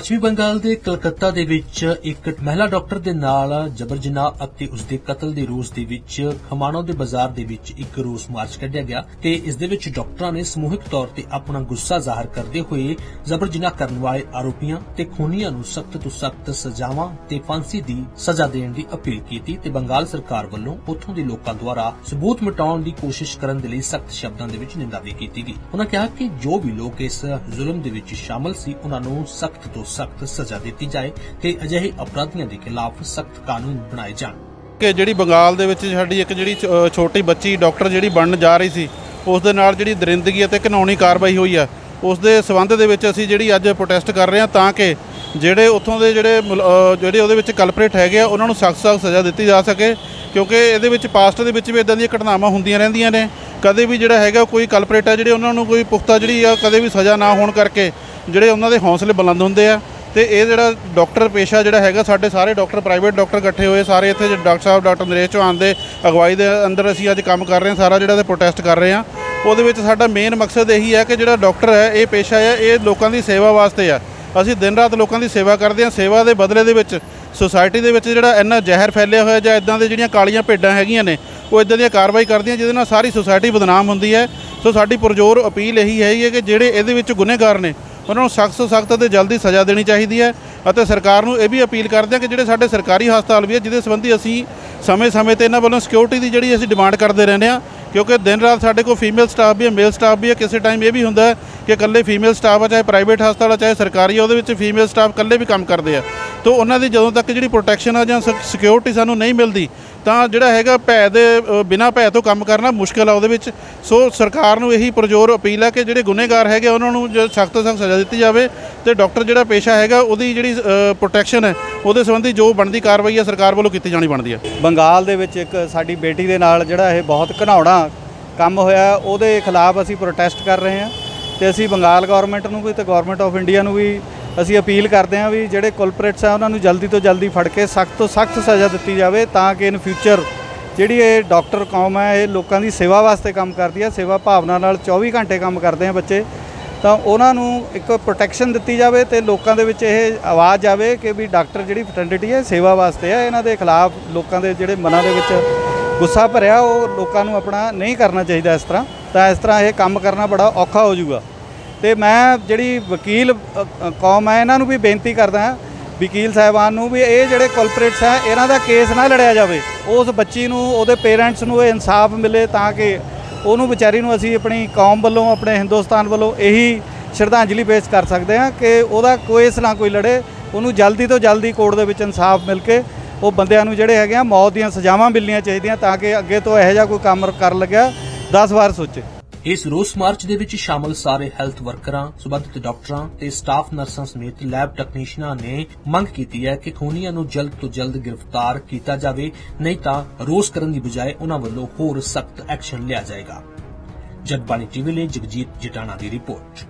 ਪੱਛਮੀ ਬੰਗਾਲ ਦੇ ਕਲਕੱਤਾ ਦੇ ਵਿੱਚ ਇੱਕ ਮਹਿਲਾ ਡਾਕਟਰ ਦੇ ਨਾਲ ਜਬਰ ਜਨਾਹ ਅਤੇ ਉਸ ਦੇ ਕਤਲ ਦੇ ਰੋਸ ਦੇ ਵਿੱਚ ਖਮਾਣੋ ਦੇ ਬਾਜ਼ਾਰ ਦੇ ਵਿੱਚ ਇੱਕ ਰੋਸ ਮਾਰਚ ਕੱਢਿਆ ਗਿਆ ਤੇ ਇਸ ਦੇ ਵਿੱਚ ਡਾਕਟਰਾਂ ਨੇ ਸਮੂਹਿਕ ਤੌਰ ਤੇ ਆਪਣਾ ਗੁੱਸਾ ਜ਼ਾਹਰ ਕਰਦੇ ਹੋਏ ਜਬਰ ਜਨਾਹ ਕਰਨ ਵਾਲੇ ਆਰੋਪੀਆਂ ਤੇ ਖੂਨੀਆਂ ਨੂੰ ਸਖਤ ਤੋਂ ਸਖਤ ਸਜ਼ਾਵਾਂ ਤੇ ਫਾਂਸੀ ਦੀ ਸਜ਼ਾ ਦੇਣ ਦੀ ਅਪੀਲ ਕੀਤੀ ਤੇ ਬੰਗਾਲ ਸਰਕਾਰ ਵੱਲੋਂ ਉੱਥੋਂ ਦੇ ਲੋਕਾਂ ਦੁਆਰਾ ਸਬੂਤ ਮਿਟਾਉਣ ਦੀ ਕੋਸ਼ਿਸ਼ ਕਰਨ ਦੇ ਲਈ ਸਖਤ ਸ਼ਬਦਾਂ ਦੇ ਵਿੱਚ ਨਿੰਦਾ ਵੀ ਕੀਤੀ ਗਈ। ਉਹਨਾਂ ਕਿਹਾ ਕਿ ਜੋ ਵੀ ਲੋਕ ਇਸ ਜ਼ੁਲਮ ਦੇ ਵਿੱਚ ਸ਼ਾਮਲ ਸੀ ਉਹਨਾਂ ਨੂੰ ਸਖਤ ਤੋਂ ਸਖਤ ਸਜ਼ਾ ਦਿੱਤੀ ਜਾਏ ਤੇ ਅਜਿਹੇ ਅਪਰਾਧੀਆਂ ਦੇ ਖਿਲਾਫ ਸਖਤ ਕਾਨੂੰਨ ਬਣਾਏ ਜਾਣ। ਕਿ ਜਿਹੜੀ ਬੰਗਾਲ ਦੇ ਵਿੱਚ ਸਾਡੀ ਇੱਕ ਜਿਹੜੀ ਛੋਟੀ ਬੱਚੀ ਡਾਕਟਰ ਜਿਹੜੀ ਬਣਨ ਜਾ ਰਹੀ ਸੀ, ਉਸ ਦੇ ਨਾਲ ਜਿਹੜੀ ਦਰਿੰਦਗੀ ਅਤੇ ਕਾਨੂੰਨੀ ਕਾਰਵਾਈ ਹੋਈ ਆ, ਉਸ ਦੇ ਸਬੰਧ ਦੇ ਵਿੱਚ ਅਸੀਂ ਜਿਹੜੀ ਅੱਜ ਪ੍ਰੋਟੈਸਟ ਕਰ ਰਹੇ ਹਾਂ ਤਾਂ ਕਿ ਜਿਹੜੇ ਉੱਥੋਂ ਦੇ ਜਿਹੜੇ ਮੁਲ- ਜਿਹੜੇ ਉਹਦੇ ਵਿੱਚ ਕਲਪਰੇਟ ਹੈਗੇ ਆ, ਉਹਨਾਂ ਨੂੰ ਸਖਤ ਸਖਤ ਸਜ਼ਾ ਦਿੱਤੀ ਜਾ ਸਕੇ, ਕਿਉਂਕਿ ਇਹਦੇ ਵਿੱਚ ਪਾਸਟ ਦੇ ਵਿੱਚ ਵੀ ਇਦਾਂ ਦੀਆਂ ਘਟਨਾਵਾਂ ਹੁੰਦੀਆਂ ਰਹਿੰਦੀਆਂ ਨੇ। ਕਦੇ ਵੀ ਜਿਹੜਾ ਹੈਗਾ ਕੋਈ ਕਲਪਰੇਟ ਆ, ਜਿਹੜੇ ਉਹਨਾਂ ਨੂੰ ਕੋਈ ਪੁਖਤਾ ਜਿਹੜੀ ਆ, ਕਦੇ ਵੀ ਸਜ਼ਾ ਨਾ ਹੋਣ ਕਰਕੇ ਜਿਹੜੇ ਉਹਨਾਂ ਦੇ ਹੌਸਲੇ ਬੁਲੰਦ ਹੁੰਦੇ ਆ ਤੇ ਇਹ ਜਿਹੜਾ ਡਾਕਟਰ ਪੇਸ਼ਾ ਜਿਹੜਾ ਹੈਗਾ, ਸਾਡੇ ਸਾਰੇ ਡਾਕਟਰ, ਪ੍ਰਾਈਵੇਟ ਡਾਕਟਰ ਇਕੱਠੇ ਹੋਏ, ਸਾਰੇ ਇੱਥੇ ਡਾਕਟਰ ਸਾਹਿਬ, ਡਾਕਟਰ ਨਰੇਸ਼ ਚੌਹਾਨ ਦੇ ਅਗਵਾਈ ਦੇ ਅੰਦਰ ਅਸੀਂ ਅੱਜ ਕੰਮ ਕਰ ਰਹੇ ਹਾਂ, ਸਾਰਾ ਜਿਹੜਾ ਤੇ ਪ੍ਰੋਟੈਸਟ ਕਰ ਰਹੇ ਹਾਂ। ਉਹਦੇ ਵਿੱਚ ਸਾਡਾ ਮੇਨ ਮਕਸਦ ਇਹੀ ਹੈ ਕਿ ਜਿਹੜਾ ਡਾਕਟਰ ਹੈ, ਇਹ ਪੇਸ਼ਾ ਹੈ, ਇਹ ਲੋਕਾਂ ਦੀ ਸੇਵਾ ਵਾਸਤੇ ਆ। ਅਸੀਂ ਦਿਨ ਰਾਤ ਲੋਕਾਂ ਦੀ ਸੇਵਾ ਕਰਦੇ ਹਾਂ, ਸੇਵਾ ਦੇ ਬਦਲੇ ਦੇ ਵਿੱਚ ਸੋਸਾਇਟੀ ਦੇ ਵਿੱਚ ਜਿਹੜਾ ਇੰਨਾ ਜ਼ਹਿਰ ਫੈਲਿਆ ਹੋਇਆ ਜਾਂ ਇਦਾਂ ਦੇ ਜਿਹੜੀਆਂ ਕਾਲੀਆਂ ਭੇਡਾਂ ਹੈਗੀਆਂ ਨੇ, ਉਹ ਇਦਾਂ ਦੀਆਂ ਕਾਰਵਾਈ ਕਰਦੀਆਂ, ਜਿਹਦੇ ਨਾਲ ਸਾਰੀ ਸੋਸਾਇਟੀ ਬਦਨਾਮ ਹੁੰਦੀ ਹੈ। ਸੋ ਸਾਡੀ ਪੁਰਜੋਰ ਅਪੀਲ ਇਹੀ ਹੈਗੀ ਹੈ ਕਿ ਜਿਹੜੇ ਇਹਦੇ ਵਿੱਚ ਗੁਨੇਗਾਰ ਨੇ ਉਹਨਾਂ ਨੂੰ ਸਖਤ ਤੋਂ ਸਖਤ ਅਤੇ ਜਲਦੀ ਸਜ਼ਾ ਦੇਣੀ ਚਾਹੀਦੀ ਹੈ ਅਤੇ ਸਰਕਾਰ ਨੂੰ ਇਹ ਵੀ ਅਪੀਲ ਕਰਦੇ ਹਾਂ ਕਿ ਜਿਹੜੇ ਸਾਡੇ ਸਰਕਾਰੀ ਹਸਪਤਾਲ ਵੀ ਹੈ, ਜਿਹਦੇ ਸੰਬੰਧੀ ਅਸੀਂ ਸਮੇਂ-ਸਮੇਂ ਤੇ ਇਹਨਾਂ ਵੱਲੋਂ ਸਿਕਿਉਰਿਟੀ ਦੀ ਜਿਹੜੀ ਅਸੀਂ ਡਿਮਾਂਡ ਕਰਦੇ ਰਹਿੰਦੇ ਹਾਂ, ਕਿਉਂਕਿ ਦਿਨ ਰਾਤ ਸਾਡੇ ਕੋਲ ਫੀਮੇਲ ਸਟਾਫ ਵੀ ਹੈ ਮੇਲ ਸਟਾਫ ਵੀ ਹੈ, ਕਿਸੇ ਟਾਈਮ ਇਹ ਵੀ ਹੁੰਦਾ ਹੈ ਕਿ ਇਕੱਲੇ ਫੀਮੇਲ ਸਟਾਫ ਆ, ਚਾਹੇ ਪ੍ਰਾਈਵੇਟ ਹਸਪਤਾਲ ਆ, ਚਾਹੇ ਸਰਕਾਰੀ ਆ, ਉਹਦੇ ਵਿੱਚ ਫੀਮੇਲ ਸਟਾਫ ਇਕੱਲੇ ਵੀ ਕੰਮ ਕਰਦੇ ਆ। ਤੋਂ ਉਹਨਾਂ ਦੀ ਜਦੋਂ ਤੱਕ ਜਿਹੜੀ ਪ੍ਰੋਟੈਕਸ਼ਨ ਆ ਜਾਂ ਸਿਕਿਉਰਿਟੀ ਸਾਨੂੰ ਨਹੀਂ ਮਿਲਦੀ ਤਾਂ ਜਿਹੜਾ ਹੈਗਾ ਭੈ ਦੇ ਅ, ਬਿਨਾਂ ਭੈ ਤੋਂ ਕੰਮ ਕਰਨਾ ਮੁਸ਼ਕਲ ਆ ਉਹਦੇ ਵਿੱਚ। ਸੋ ਸਰਕਾਰ ਨੂੰ ਇਹੀ ਪ੍ਰਜੋਰ ਅਪੀਲ ਆ ਕਿ ਜਿਹੜੇ ਗੁਨੇਗਾਰ ਹੈਗੇ ਉਹਨਾਂ ਨੂੰ ਜੋ ਸਖਤ ਸਖਤ ਸਜ਼ਾ ਦਿੱਤੀ ਜਾਵੇ ਤੇ ਡਾਕਟਰ ਜਿਹੜਾ ਪੇਸ਼ਾ ਹੈਗਾ ਉਹਦੀ ਜਿਹੜੀ ਪ੍ਰੋਟੈਕਸ਼ਨ ਹੈ ਉਹਦੇ ਸੰਬੰਧੀ ਜੋ ਬਣਦੀ ਕਾਰਵਾਈ ਹੈ ਸਰਕਾਰ ਵੱਲੋਂ ਕੀਤੀ ਜਾਣੀ ਬਣਦੀ ਹੈ ਬੰਗਾਲ ਦੇ ਵਿੱਚ ਇੱਕ ਸਾਡੀ ਬੇਟੀ ਦੇ ਨਾਲ ਜਿਹੜਾ ਇਹ ਬਹੁਤ ਘਨਾਉਣਾ ਕੰਮ ਹੋਇਆ ਉਹਦੇ ਖਿਲਾਫ ਅਸੀਂ ਪ੍ਰੋਟੈਸਟ ਕਰ ਰਹੇ ਹਾਂ ਤੇ ਅਸੀਂ ਬੰਗਾਲ ਗਵਰਨਮੈਂਟ ਨੂੰ ਵੀ ਤੇ ਗਵਰਨਮੈਂਟ ਆਫ ਇੰਡੀਆ ਨੂੰ ਵੀ ਅਸੀਂ ਅਪੀਲ ਕਰਦੇ ਹਾਂ ਵੀ ਜਿਹੜੇ ਕੁਲਪਰੇਟਸ ਆ, ਉਹਨਾਂ ਨੂੰ ਜਲਦੀ ਤੋਂ ਜਲਦੀ ਫੜ ਕੇ ਸਖਤ ਤੋਂ ਸਖਤ ਸਜ਼ਾ ਦਿੱਤੀ ਜਾਵੇ ਤਾਂ ਕਿ ਇਨ ਫਿਊਚਰ ਜਿਹੜੀ ਇਹ ਡਾਕਟਰ ਕੌਮ ਹੈ, ਇਹ ਲੋਕਾਂ ਦੀ ਸੇਵਾ ਵਾਸਤੇ ਕੰਮ ਕਰਦੀ ਹੈ, ਸੇਵਾ ਭਾਵਨਾ ਨਾਲ 24 ਘੰਟੇ ਕੰਮ ਕਰਦੇ ਆ ਬੱਚੇ, ਤਾਂ ਉਹਨਾਂ ਨੂੰ ਇੱਕ ਪ੍ਰੋਟੈਕਸ਼ਨ ਦਿੱਤੀ ਜਾਵੇ ਤੇ ਲੋਕਾਂ ਦੇ ਵਿੱਚ ਇਹ ਆਵਾਜ਼ ਆਵੇ ਕਿ ਵੀ ਡਾਕਟਰ ਜਿਹੜੀ ਫਟਰਨਿਟੀ ਹੈ, ਸੇਵਾ ਵਾਸਤੇ ਹੈ, ਇਹਨਾਂ ਦੇ ਖਿਲਾਫ ਲੋਕਾਂ ਦੇ ਜਿਹੜੇ ਮਨਾਂ ਦੇ ਵਿੱਚ ਗੁੱਸਾ ਭਰਿਆ, ਉਹ ਲੋਕਾਂ ਨੂੰ ਆਪਣਾ ਨਹੀਂ ਕਰਨਾ ਚਾਹੀਦਾ ਇਸ ਤਰ੍ਹਾਂ, ਤਾਂ ਇਸ ਤਰ੍ਹਾਂ ਇਹ ਕੰਮ ਕਰਨਾ ਬੜਾ ਔਖਾ ਹੋ ਜਾਊਗਾ। ਤੇ ਮੈਂ ਜਿਹੜੀ ਵਕੀਲ ਕੌਮ ਹੈ, ਇਹਨਾਂ ਨੂੰ ਵੀ ਬੇਨਤੀ ਕਰਦਾ ਹਾਂ, ਵਕੀਲ ਸਾਹਿਬਾਨ ਨੂੰ ਵੀ ਇਹ ਜਿਹੜੇ ਕਲਪਰੇਟਸ ਹੈ, ਇਹਨਾਂ ਦਾ ਕੇਸ ਨਾ ਲੜਿਆ ਜਾਵੇ। ਉਸ ਬੱਚੀ ਨੂੰ, ਉਹਦੇ ਪੇਰੈਂਟਸ ਨੂੰ ਇਹ ਇਨਸਾਫ ਮਿਲੇ ਤਾਂ ਕਿ ਉਹਨੂੰ ਵਿਚਾਰੀ ਨੂੰ ਅਸੀਂ ਆਪਣੀ ਕੌਮ ਵੱਲੋਂ, ਆਪਣੇ ਹਿੰਦੁਸਤਾਨ ਵੱਲੋਂ ਇਹੀ ਸ਼ਰਧਾਂਜਲੀ ਪੇਸ਼ ਕਰ ਸਕਦੇ ਹਾਂ ਕਿ ਉਹਦਾ ਕੇਸ ਨਾ ਕੋਈ ਲੜੇ, ਉਹਨੂੰ ਜਲਦੀ ਤੋਂ ਜਲਦੀ ਕੋਰਟ ਦੇ ਵਿੱਚ ਇਨਸਾਫ ਮਿਲ ਕੇ ਉਹ ਬੰਦਿਆਂ ਨੂੰ ਜਿਹੜੇ ਹੈਗੇ ਆ, ਮੌਤ ਦੀਆਂ ਸਜ਼ਾਵਾਂ ਮਿਲਣੀਆਂ ਚਾਹੀਦੀਆਂ ਤਾਂ ਕਿ ਅੱਗੇ ਤੋਂ ਇਹੋ ਜਿਹਾ ਕੋਈ ਕੰਮ ਕਰਨ ਲੱਗਿਆ 10 ਵਾਰ ਸੋਚੇ। ਇਸ ਰੋਸ ਮਾਰਚ ਦੇ ਵਿੱਚ ਸ਼ਾਮਲ ਸਾਰੇ ਹੈਲਥ ਵਰਕਰਾਂ, ਸਬੰਧਤ ਡਾਕਟਰਾਂ ਤੇ ਸਟਾਫ ਨਰਸਾਂ ਸਮੇਤ ਲੈਬ ਟੈਕਨੀਸ਼ੀਅਨਾਂ ਨੇ ਮੰਗ ਕੀਤੀ ਹੈ ਕਿ ਖੂਨੀਆਂ ਨੂੰ ਜਲਦ ਤੋਂ ਜਲਦ ਗ੍ਰਿਫਤਾਰ ਕੀਤਾ ਜਾਵੇ, ਨਹੀਂ ਤਾਂ ਰੋਸ ਕਰਨ ਦੀ ਬਜਾਏ ਉਹਨਾਂ ਵੱਲੋਂ ਹੋਰ ਸਖਤ ਐਕਸ਼ਨ ਲਿਆ ਜਾਏਗਾ। ਜਗਬਾਣੀ ਟੀਵੀ ਲਈ ਜਗਜੀਤ ਜਟਾਣਾ ਦੀ ਰਿਪੋਰਟ।